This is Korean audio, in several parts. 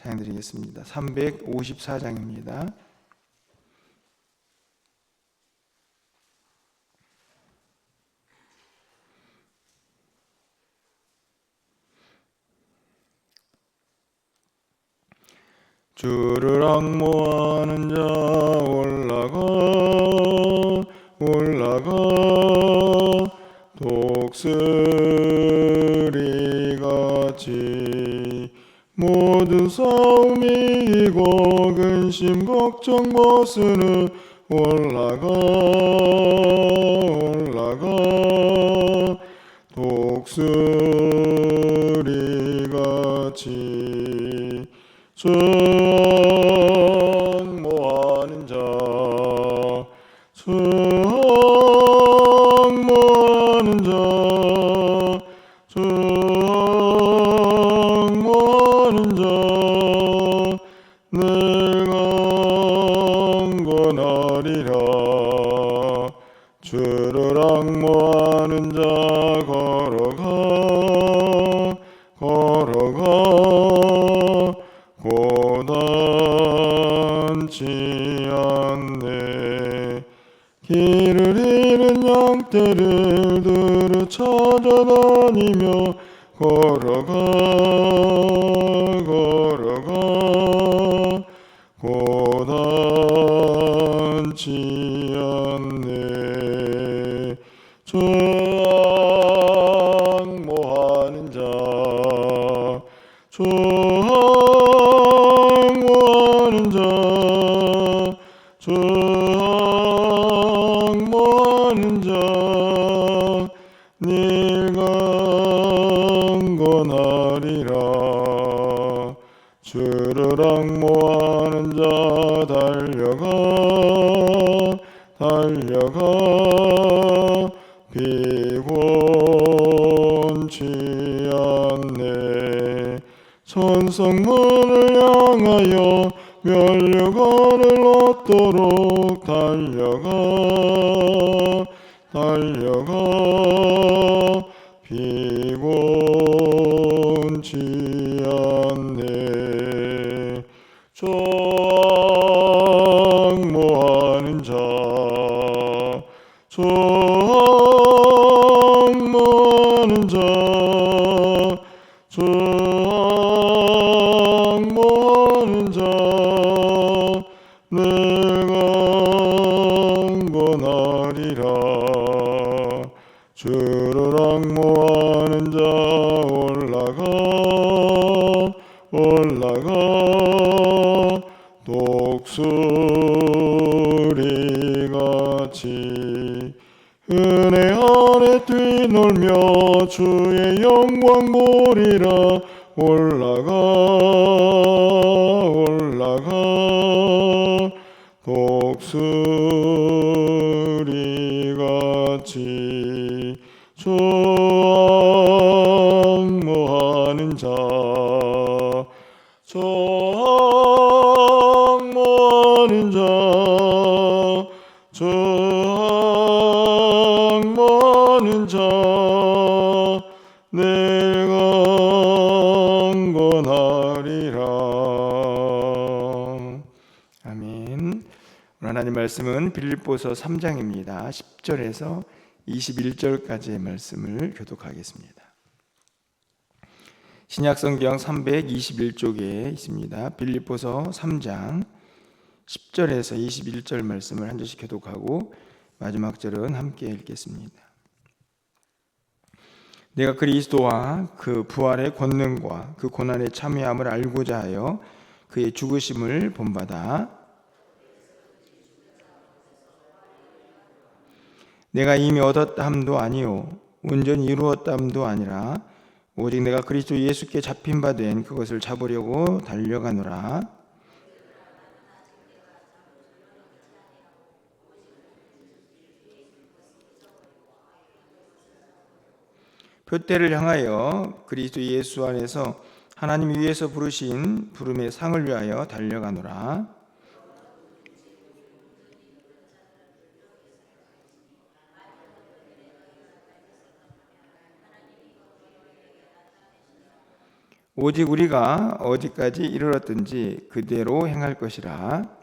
찬양드리겠습니다. 354장입니다. 주를 악모하는 자 올라가 올라가 독수리 같이 모두 싸움이고 근심 걱정 벗으는 올라가 올라가. 독수리 같이 수 양떼를 들어 찾아다니며 걸어가 걸어가. 고단치 않네 비곤치 않네. 천성문을 향하여 멸류관을 얻도록 달려가 달려가. 비곤치 주를 악모하는 자 자 내가 권하리라 아멘 하나님 말씀은 빌립보서 3장입니다 10절에서 21절까지의 말씀을 교독하겠습니다 신약성경 321쪽에 있습니다. 빌립보서 3장 10절에서 21절 말씀을 한 절씩 교독하고 마지막 절은 함께 읽겠습니다. 내가 그리스도와 그 부활의 권능과 그 고난의 참여함을 알고자 하여 그의 죽으심을 본받아. 내가 이미 얻었다함도 아니요 온전히 이루었다함도 아니라 오직 내가 그리스도 예수께 잡힌 바 된 그것을 잡으려고 달려가노라 표대를 향하여 그리스도 예수 안에서 하나님 위에서 부르신 부름의 상을 위하여 달려가노라 오직 우리가 어디까지 이르렀든지 그대로 행할 것이라.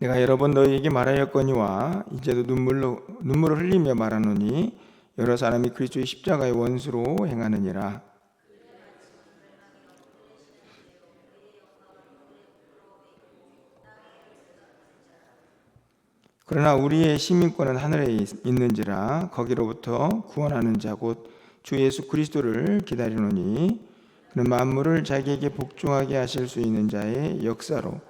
내가 여러 번 너희에게 말하였거니와 이제도 눈물로 눈물을 흘리며 말하노니 여러 사람이 그리스도의 십자가의 원수로 행하느니라. 그러나 우리의 시민권은 하늘에 있- 있는지라 거기로부터 구원하는 자 곧 주 예수 그리스도를 기다리노니 그는 만물을 자기에게 복종하게 하실 수 있는 자의 역사로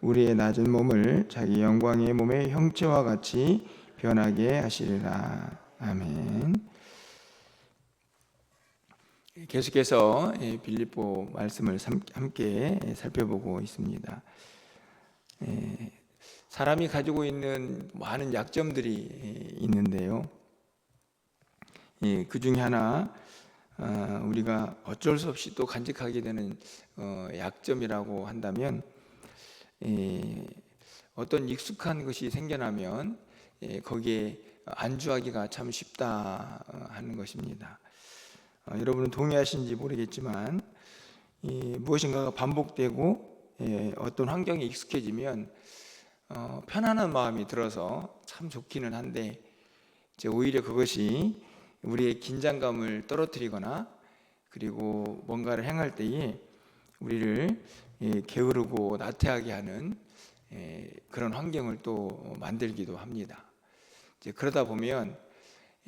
우리의 낮은 몸을 자기 영광의 몸의 형체와 같이 변하게 하시리라. 아멘. 계속해서 예, 빌립보 말씀을 삼- 함께 살펴보고 있습니다. 예, 사람이 가지고 있는 많은 약점들이 있는데요. 그 중에 하나 아, 우리가 어쩔 수 없이 또 간직하게 되는 어, 약점이라고 한다면 예, 어떤 익숙한 것이 생겨나면 예, 거기에 안주하기가 참 쉽다 어, 하는 것입니다. 어, 여러분은 동의하신지 모르겠지만 무엇인가가 반복되고 예, 어떤 환경에 익숙해지면 어, 편안한 마음이 들어서 참 좋기는 한데 오히려 그것이 우리의 긴장감을 떨어뜨리거나 그리고 뭔가를 행할 때에 우리를 예, 게으르고 나태하게 하는 예, 그런 환경을 또 만들기도 합니다. 그러다 보면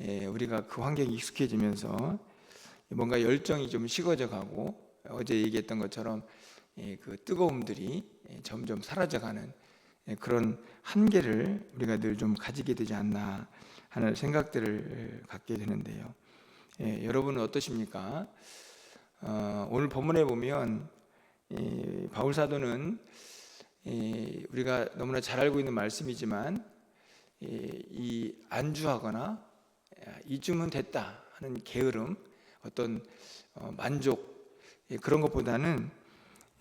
예, 우리가 그 환경에 익숙해지면서 뭔가 열정이 좀 식어져 가고 어제 얘기했던 것처럼 예, 그 뜨거움들이 예, 점점 사라져가는 예, 그런 한계를 우리가 늘 좀 가지게 되지 않나 하는 생각들을 갖게 되는데요. 예, 여러분은 어떠십니까? 어, 오늘 본문에 보면 이, 바울 사도는 이, 우리가 너무나 잘 알고 있는 말씀이지만 이, 이 안주하거나 이쯤은 됐다 하는 게으름, 어떤 어, 만족 예, 그런 것보다는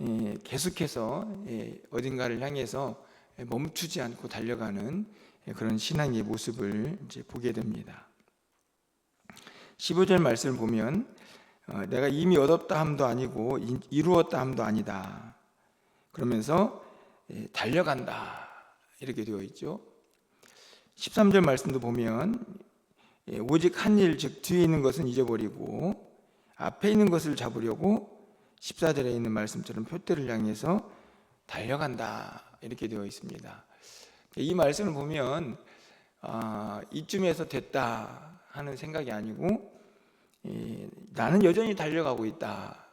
예, 계속해서 예, 어딘가를 향해서 멈추지 않고 달려가는 그런 신앙의 모습을 이제 보게 됩니다. 15절 말씀을 보면 어, 내가 이미 얻었다 함도 아니고 이루었다 함도 아니다. 그러면서 예, 달려간다. 이렇게 되어 있죠. 13절 말씀도 보면 예, 오직 한 일, 즉 뒤에 있는 것은 잊어버리고 앞에 있는 것을 잡으려고 14절에 있는 말씀처럼 표대를 향해서 달려간다. 이렇게 되어 있습니다. 이 말씀을 보면 아, 이쯤에서 됐다 하는 생각이 아니고 예, 나는 여전히 달려가고 있다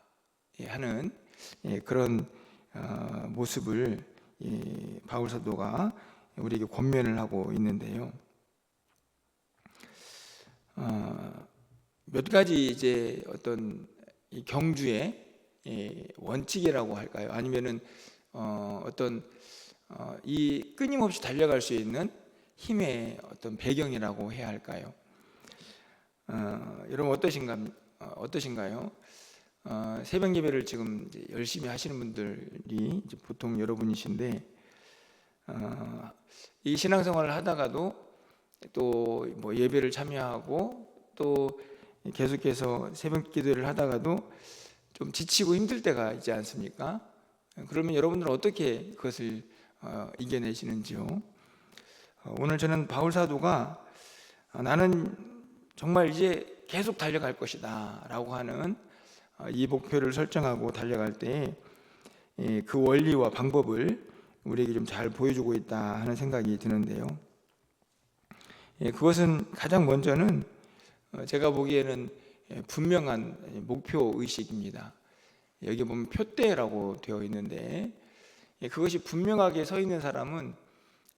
예, 하는 예, 그런 어, 모습을 예, 바울 사도가 우리에게 권면을 하고 있는데요. 어, 몇 가지 이제 어떤 경주의 예, 원칙이라고 할까요? 아니면은 어, 어떤 어, 이 끊임없이 달려갈 수 있는 힘의 어떤 배경이라고 해야 할까요? 어, 여러분 어떠신가 어, 어떠신가요? 어, 새벽 예배를 지금 열심히 하시는 분들이 보통 여러분이신데 어, 이 신앙생활을 하다가도 또 뭐 예배를 참여하고 또 계속해서 새벽 기도를 하다가도 좀 지치고 힘들 때가 있지 않습니까? 그러면 여러분들은 어떻게 그것을 어, 이겨내시는지요? 어, 오늘 저는 바울 사도가 어, 나는 정말 이제 계속 달려갈 것이다 라고 하는 어, 이 목표를 설정하고 달려갈 때 그 원리와 방법을 우리에게 좀 잘 보여주고 있다 하는 생각이 드는데요. 예, 그것은 가장 먼저는 어, 제가 보기에는 예, 분명한 목표 의식입니다. 여기 보면 표대라고 되어 있는데 예, 그것이 분명하게 서 있는 사람은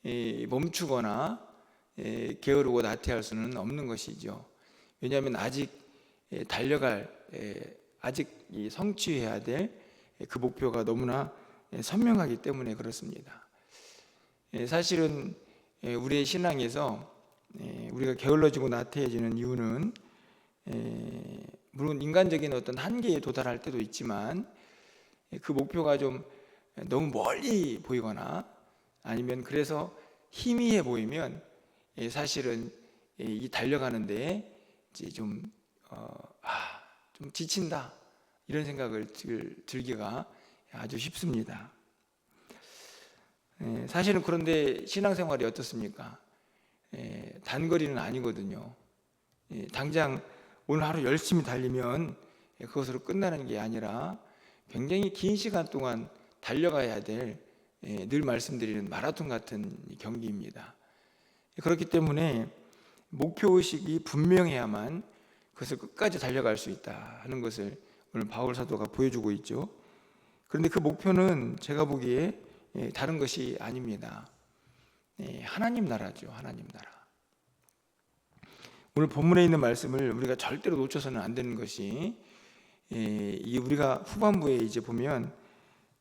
예, 멈추거나 예, 게으르고 나태할 수는 없는 것이죠. 왜냐하면 아직 예, 달려갈 예, 아직 이 성취해야 될 그 목표가 너무나 예, 선명하기 때문에 그렇습니다. 예, 사실은 예, 우리의 신앙에서 예, 우리가 게을러지고 나태해지는 이유는 예, 물론 인간적인 어떤 한계에 도달할 때도 있지만 예, 그 목표가 좀 너무 멀리 보이거나 아니면 그래서 희미해 보이면 예, 사실은 예, 이 달려가는데 이제 좀, 어, 아, 좀 지친다 이런 생각을 들, 들기가 아주 쉽습니다. 예, 사실은 그런데 신앙생활이 어떻습니까? 예, 단거리는 아니거든요. 예, 당장 오늘 하루 열심히 달리면 예, 그것으로 끝나는 게 아니라 굉장히 긴 시간 동안 달려가야 될 늘 말씀드리는 마라톤 같은 경기입니다. 그렇기 때문에 목표 의식이 분명해야만 그것을 끝까지 달려갈 수 있다 하는 것을 오늘 바울 사도가 보여주고 있죠. 그런데 그 목표는 제가 보기에 예, 다른 것이 아닙니다. 예, 하나님 나라죠. 하나님 나라. 오늘 본문에 있는 말씀을 우리가 절대로 놓쳐서는 안 되는 것이 예, 이 우리가 후반부에 이제 보면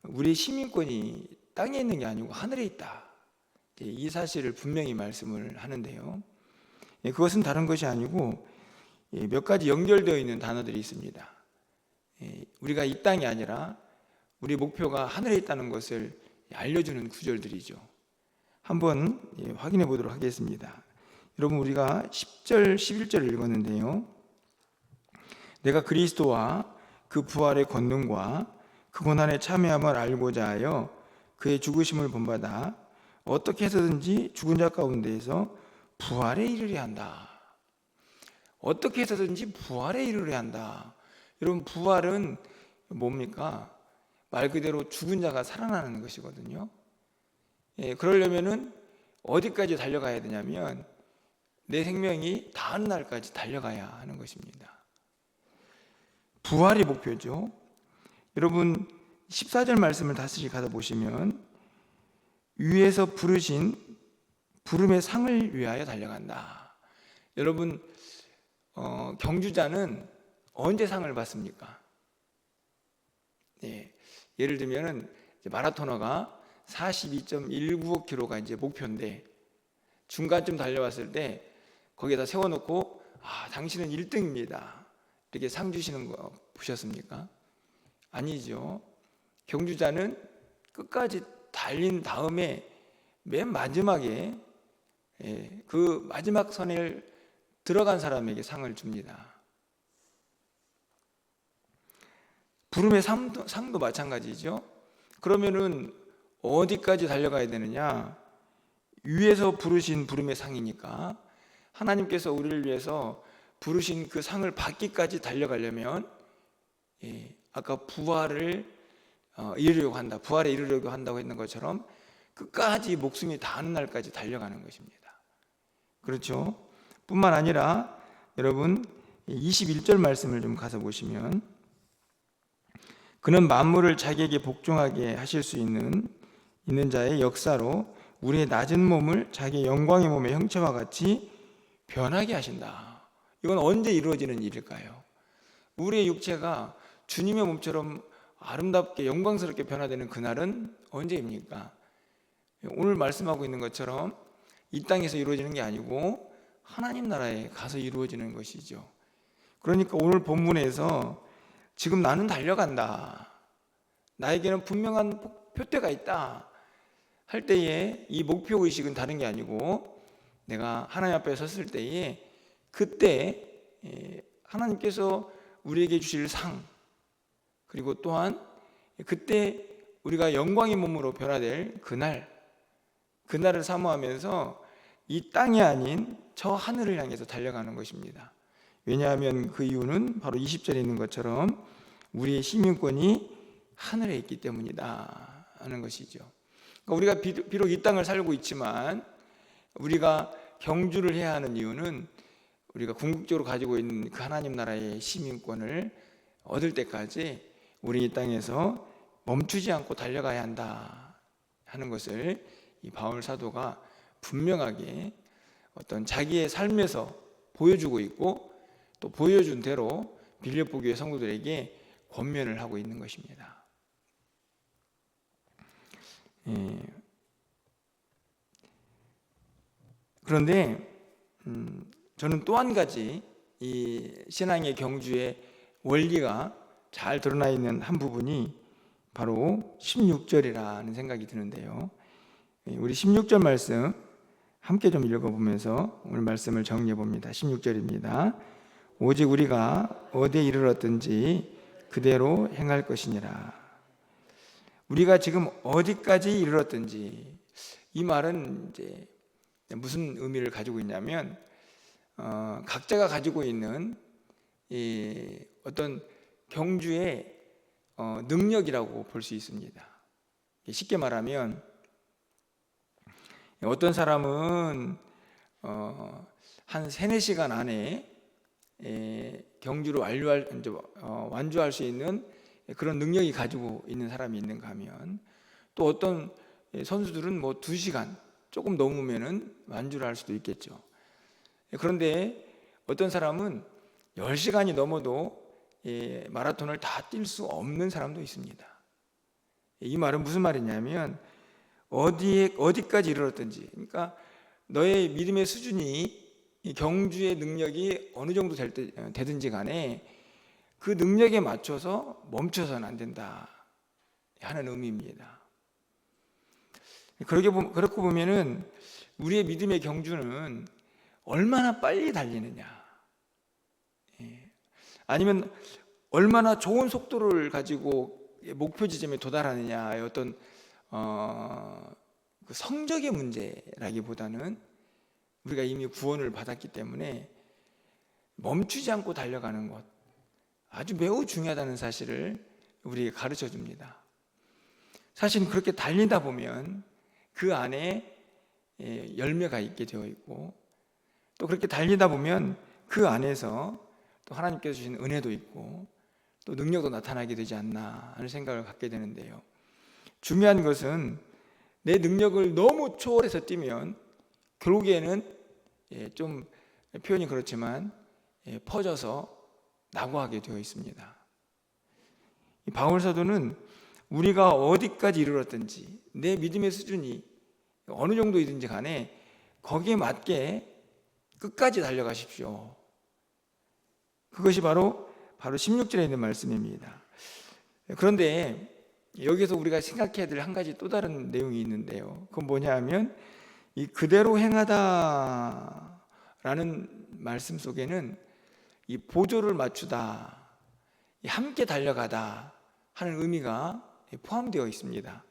우리 시민권이 땅에 있는 게 아니고 하늘에 있다. 이 사실을 분명히 말씀을 하는데요. 그것은 다른 것이 아니고 몇 가지 연결되어 있는 단어들이 있습니다. 우리가 이 땅이 아니라 우리 목표가 하늘에 있다는 것을 알려주는 구절들이죠. 한번 확인해 보도록 하겠습니다. 여러분 우리가 10절, 11절을 읽었는데요. 내가 그리스도와 그 부활의 권능과 그 고난에 참여함을 알고자 하여 그의 죽으심을 본받아 어떻게 해서든지 죽은 자 가운데에서 부활에 이르려 한다. 어떻게 해서든지 부활에 이르려 한다. 여러분 부활은 뭡니까? 말 그대로 죽은 자가 살아나는 것이거든요. 예, 그러려면은 어디까지 달려가야 되냐면 내 생명이 다한 날까지 달려가야 하는 것입니다. 부활이 목표죠. 여러분 14절 말씀을 다시 가다 보시면 위에서 부르신 부름의 상을 위하여 달려간다. 여러분 어, 경주자는 언제 상을 받습니까? 예, 예를 들면은 마라토너가 42.195km가 이제 목표인데 중간쯤 달려왔을 때 거기에다 세워놓고 아 당신은 1등입니다 이렇게 상 주시는 거 보셨습니까? 아니죠. 경주자는 끝까지 달린 다음에 맨 마지막에 예, 그 마지막 선에 들어간 사람에게 상을 줍니다. 부름의 상도, 상도 마찬가지죠. 그러면은 어디까지 달려가야 되느냐? 위에서 부르신 부름의 상이니까 하나님께서 우리를 위해서 부르신 그 상을 받기까지 달려가려면 예, 아까 부활을 어, 이루려고 한다. 부활에 이르려고 한다고 했는 것처럼 끝까지 목숨이 닿는 날까지 달려가는 것입니다. 그렇죠? 뿐만 아니라 여러분 21절 말씀을 좀 가서 보시면 그는 만물을 자기에게 복종하게 하실 수 있는 있는 자의 역사로 우리의 낮은 몸을 자기의 영광의 몸의 형체와 같이 변하게 하신다. 이건 언제 이루어지는 일일까요? 우리의 육체가 주님의 몸처럼 아름답게 영광스럽게 변화되는 그날은 언제입니까? 오늘 말씀하고 있는 것처럼 이 땅에서 이루어지는 게 아니고 하나님 나라에 가서 이루어지는 것이죠. 그러니까 오늘 본문에서 지금 나는 달려간다. 나에게는 분명한 표대가 있다. 할 때에 이 목표 의식은 다른 게 아니고 내가 하나님 앞에 섰을 때에 그때 예, 하나님께서 우리에게 주실 상 그리고 또한 그때 우리가 영광의 몸으로 변화될 그날 그날을 사모하면서 이 땅이 아닌 저 하늘을 향해서 달려가는 것입니다. 왜냐하면 그 이유는 바로 20절에 있는 것처럼 우리의 시민권이 하늘에 있기 때문이다 하는 것이죠. 그러니까 우리가 비- 비록 이 땅을 살고 있지만 우리가 경주를 해야 하는 이유는 우리가 궁극적으로 가지고 있는 그 하나님 나라의 시민권을 얻을 때까지 우리 이 땅에서 멈추지 않고 달려가야 한다 하는 것을 이 바울 사도가 분명하게 어떤 자기의 삶에서 보여주고 있고 또 보여준 대로 빌립보 교회 성도들에게 권면을 하고 있는 것입니다. 예. 그런데 음, 저는 또 한 가지 이 신앙의 경주의 원리가 잘 드러나 있는 한 부분이 바로 16절이라는 생각이 드는데요. 예, 우리 16절 말씀 함께 좀 읽어보면서 오늘 말씀을 정리해 봅니다. 16절입니다. 오직 우리가 어디에 이르렀든지 그대로 행할 것이니라. 우리가 지금 어디까지 이르렀든지 이 말은 이제 무슨 의미를 가지고 있냐면 어, 각자가 가지고 있는 이 어떤 경주의 어, 능력이라고 볼 수 있습니다. 쉽게 말하면 어떤 사람은 어, 한 세네 시간 안에 에, 경주를 완료할 이제, 어, 완주할 수 있는 그런 능력이 가지고 있는 사람이 있는가 하면 또 어떤 선수들은 뭐두 시간 조금 넘으면은 완주를 할 수도 있겠죠. 그런데 어떤 사람은 10시간이 넘어도 예, 마라톤을 다 뛸 수 없는 사람도 있습니다. 이 말은 무슨 말이냐면 어디에 어디까지 이르렀든지 그러니까 너의 믿음의 수준이 이 경주의 능력이 어느 정도 될 때, 되든지 간에 그 능력에 맞춰서 멈춰서는 안 된다 하는 의미입니다. 그렇게 보, 그렇고 보면은 우리의 믿음의 경주는 얼마나 빨리 달리느냐, 예. 아니면 얼마나 좋은 속도를 가지고 목표 지점에 도달하느냐의 어떤 어, 그 성적의 문제라기보다는 우리가 이미 구원을 받았기 때문에 멈추지 않고 달려가는 것 아주 매우 중요하다는 사실을 우리에게 가르쳐 줍니다. 사실 그렇게 달리다 보면 그 안에 예, 열매가 있게 되어 있고 또 그렇게 달리다 보면 그 안에서 또 하나님께서 주신 은혜도 있고 또 능력도 나타나게 되지 않나 하는 생각을 갖게 되는데요. 중요한 것은 내 능력을 너무 초월해서 뛰면 결국에는 예, 좀 표현이 그렇지만 예, 퍼져서 낙오하게 되어 있습니다. 바울 사도는 우리가 어디까지 이르렀든지 내 믿음의 수준이 어느 정도이든지 간에 거기에 맞게 끝까지 달려가십시오. 그것이 바로 바로 16절에 있는 말씀입니다. 그런데 여기서 우리가 생각해야 될 한 가지 또 다른 내용이 있는데요. 그건 뭐냐 하면 이 그대로 행하다라는 말씀 속에는 이 보조를 맞추다, 함께 달려가다 하는 의미가 포함되어 있습니다.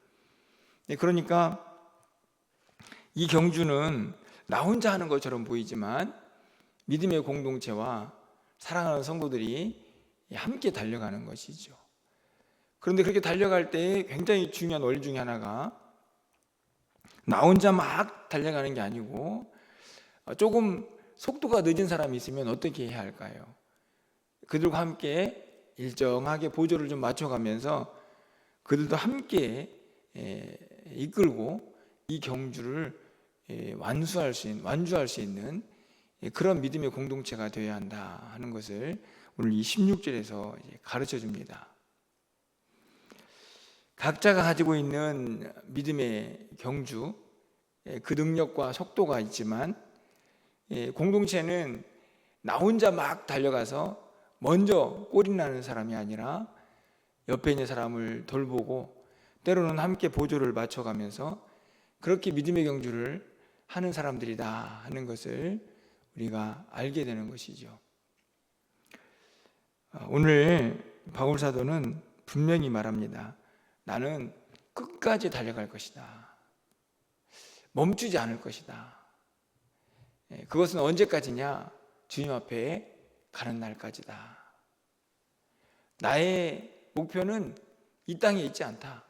네, 그러니까 이 경주는 나 혼자 하는 것처럼 보이지만 믿음의 공동체와 사랑하는 성도들이 함께 달려가는 것이죠. 그런데 그렇게 달려갈 때 굉장히 중요한 원리 중에 하나가 나 혼자 막 달려가는 게 아니고 조금 속도가 늦은 사람이 있으면 어떻게 해야 할까요? 그들과 함께 일정하게 보조를 좀 맞춰가면서 그들도 함께 이끌고 이 경주를 완수할 수 있는 완주할 수 있는 그런 믿음의 공동체가 되어야 한다 하는 것을 오늘 이 16절에서 가르쳐 줍니다. 각자가 가지고 있는 믿음의 경주, 그 능력과 속도가 있지만 공동체는 나 혼자 막 달려가서 먼저 꼬리 나는 사람이 아니라 옆에 있는 사람을 돌보고 때로는 함께 보조를 맞춰가면서 그렇게 믿음의 경주를 하는 사람들이다 하는 것을 우리가 알게 되는 것이죠. 오늘 바울 사도는 분명히 말합니다. 나는 끝까지 달려갈 것이다. 멈추지 않을 것이다. 예, 그것은 언제까지냐? 주님 앞에 가는 날까지다. 나의 목표는 이 땅에 있지 않다.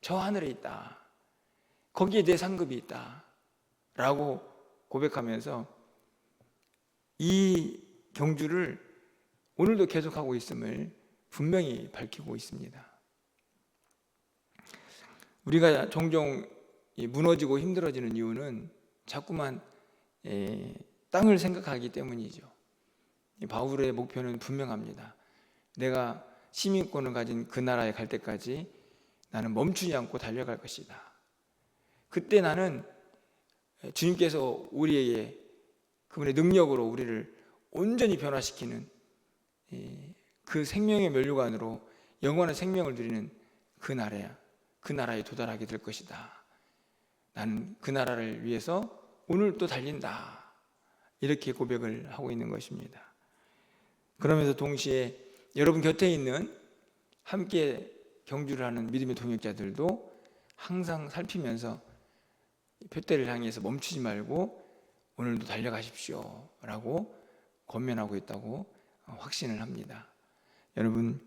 저 하늘에 있다. 거기에 내 상급이 있다. 라고 고백하면서 이 경주를 오늘도 계속하고 있음을 분명히 밝히고 있습니다. 우리가 종종 이 무너지고 힘들어지는 이유는 자꾸만 에, 땅을 생각하기 때문이죠. 이 바울의 목표는 분명합니다. 내가 시민권을 가진 그 나라에 갈 때까지 나는 멈추지 않고 달려갈 것이다. 그때 나는 주님께서 우리에게 그분의 능력으로 우리를 온전히 변화시키는 이, 그 생명의 면류관으로 영원한 생명을 누리는 그 나라야. 그 나라에 도달하게 될 것이다. 나는 그 나라를 위해서 오늘 또 달린다. 이렇게 고백을 하고 있는 것입니다. 그러면서 동시에 여러분 곁에 있는 함께 경주를 하는 믿음의 동역자들도 항상 살피면서 표대를 향해서 멈추지 말고 오늘도 달려가십시오. 라고 권면하고 있다고 확신을 합니다. 여러분,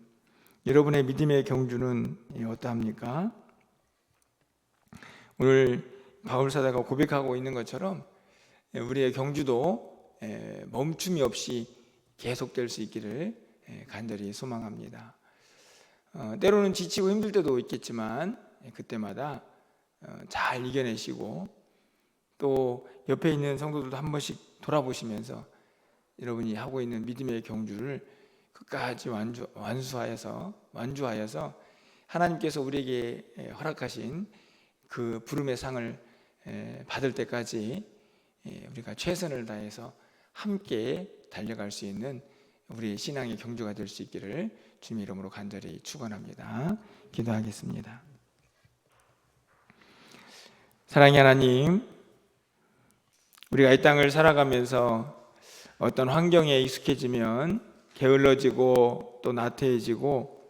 여러분의 믿음의 경주는 어떠합니까? 오늘 바울 사다가 고백하고 있는 것처럼 우리의 경주도 멈춤이 없이 계속될 수 있기를 간절히 소망합니다. 어, 때로는 지치고 힘들 때도 있겠지만 그때마다 어, 잘 이겨내시고 또 옆에 있는 성도들도 한 번씩 돌아보시면서 여러분이 하고 있는 믿음의 경주를 끝까지 완주, 완수하여서 완주하여서 하나님께서 우리에게 허락하신 그 부름의 상을 받을 때까지 우리가 최선을 다해서 함께 달려갈 수 있는 우리 신앙의 경주가 될 수 있기를 주님 이름으로 간절히 축원합니다. 기도하겠습니다. 사랑의 하나님, 우리가 이 땅을 살아가면서 어떤 환경에 익숙해지면 게을러지고 또 나태해지고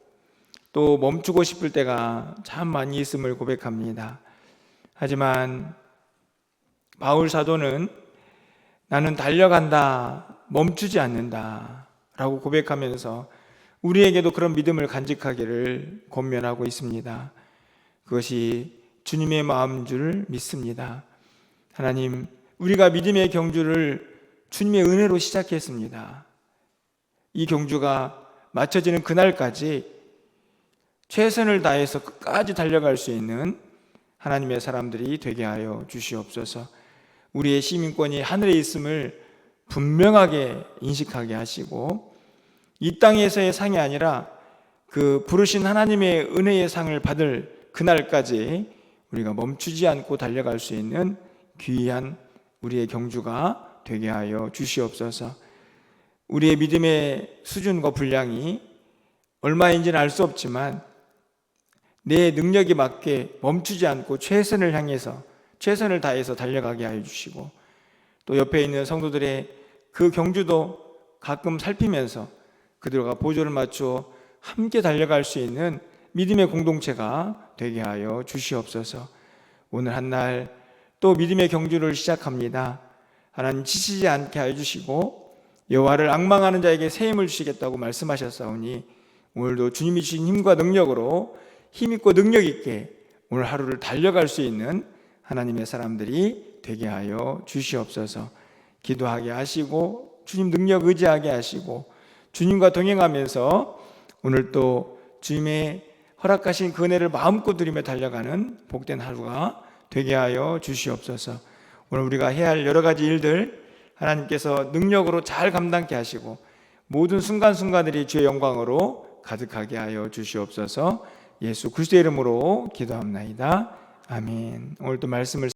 또 멈추고 싶을 때가 참 많이 있음을 고백합니다. 하지만 바울 사도는 나는 달려간다, 멈추지 않는다 라고 고백하면서 우리에게도 그런 믿음을 간직하기를 권면하고 있습니다. 그것이 주님의 마음 줄 믿습니다. 하나님, 우리가 믿음의 경주를 주님의 은혜로 시작했습니다. 이 경주가 마쳐지는 그날까지 최선을 다해서 끝까지 달려갈 수 있는 하나님의 사람들이 되게 하여 주시옵소서. 우리의 시민권이 하늘에 있음을 분명하게 인식하게 하시고 이 땅에서의 상이 아니라 그 부르신 하나님의 은혜의 상을 받을 그날까지 우리가 멈추지 않고 달려갈 수 있는 귀한 우리의 경주가 되게 하여 주시옵소서. 우리의 믿음의 수준과 분량이 얼마인지는 알 수 없지만 내 능력에 맞게 멈추지 않고 최선을 향해서 최선을 다해서 달려가게 하여 주시고 또 옆에 있는 성도들의 그 경주도 가끔 살피면서 그들과 보조를 맞추어 함께 달려갈 수 있는 믿음의 공동체가 되게 하여 주시옵소서. 오늘 한날 또 믿음의 경주를 시작합니다. 하나님 지치지 않게 하여 주시고 여호와를 악망하는 자에게 새 힘을 주시겠다고 말씀하셨사오니 오늘도 주님이 주신 힘과 능력으로 힘 있고 능력 있게 오늘 하루를 달려갈 수 있는 하나님의 사람들이 되게 하여 주시옵소서. 기도하게 하시고 주님 능력 의지하게 하시고 주님과 동행하면서 오늘 또 주님의 허락하신 그 은혜를 마음껏 누리며 달려가는 복된 하루가 되게 하여 주시옵소서. 오늘 우리가 해야 할 여러 가지 일들 하나님께서 능력으로 잘 감당케 하시고 모든 순간순간들이 주의 영광으로 가득하게 하여 주시옵소서. 예수 그리스도의 이름으로 기도합나이다. 아멘. 오늘도 말씀을